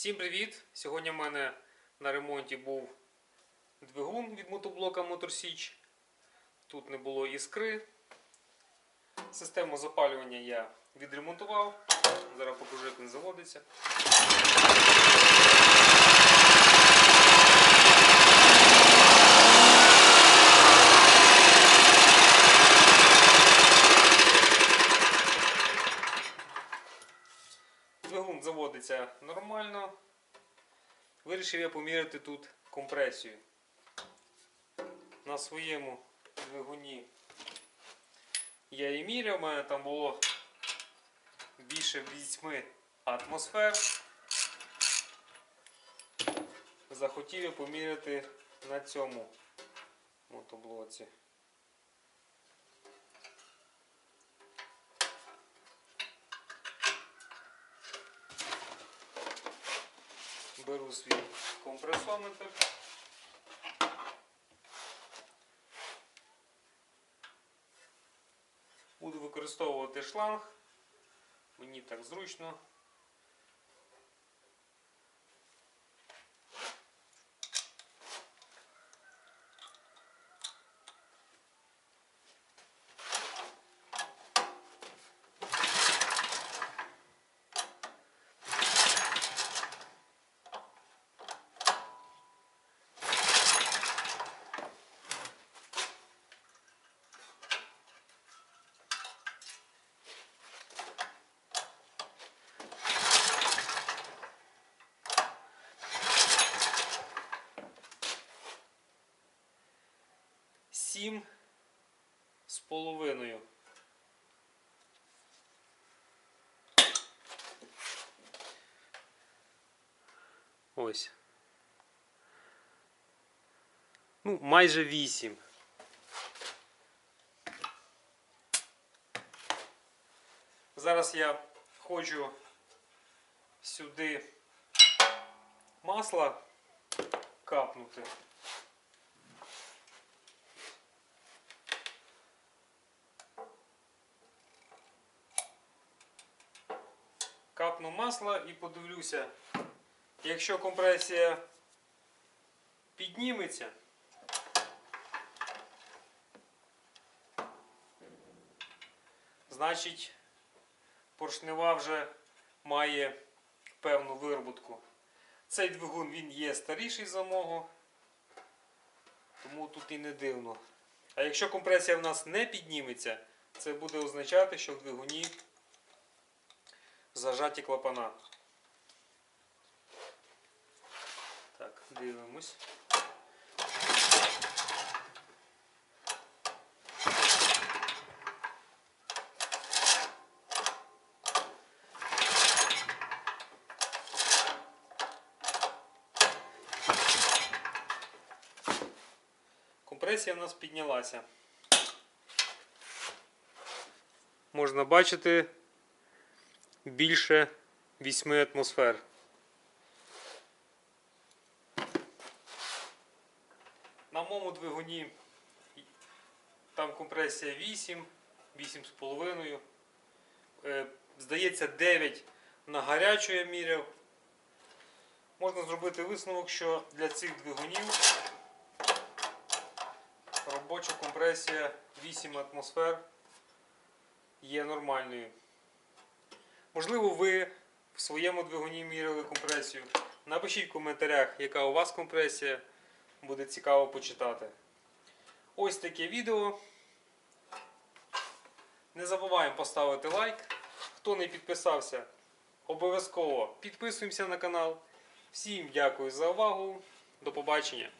Всім привіт! Сьогодні в мене на ремонті був двигун від мотоблока Моторсіч. Тут не було іскри. Систему запалювання я відремонтував. Зараз покажу, як він заводиться. Двигун нормально. Вирішив я поміряти тут компресію. На своєму двигуні я її міряв, у мене там було більше 8 атмосфер. Захотів я поміряти на цьому мотоблоці. Беру свій компресометр. Буду використовувати шланг. Мені так зручно. Сім з половиною. Ось. Ну, майже вісім. Зараз я хочу сюди масла капнути. Капну масла і подивлюся, якщо компресія підніметься, значить поршнева вже має певну вироботку. Цей двигун він є старіший за мого, тому тут і не дивно. А якщо компресія в нас не підніметься, це буде означати, що в двигуні зажаті клапана. Так, дивимось. Компресія в нас піднялася. Можна бачити більше 8 атмосфер. На моєму двигуні там компресія 8, 8,5. Е, Здається, 9 на гарячу я міряв. Можна зробити висновок, що для цих двигунів робоча компресія 8 атмосфер є нормальною. Можливо, ви в своєму двигуні міряли компресію. Напишіть в коментарях, яка у вас компресія. Буде цікаво почитати. Ось таке відео. Не забуваємо поставити лайк. Хто не підписався, обов'язково підписуємося на канал. Всім дякую за увагу. До побачення.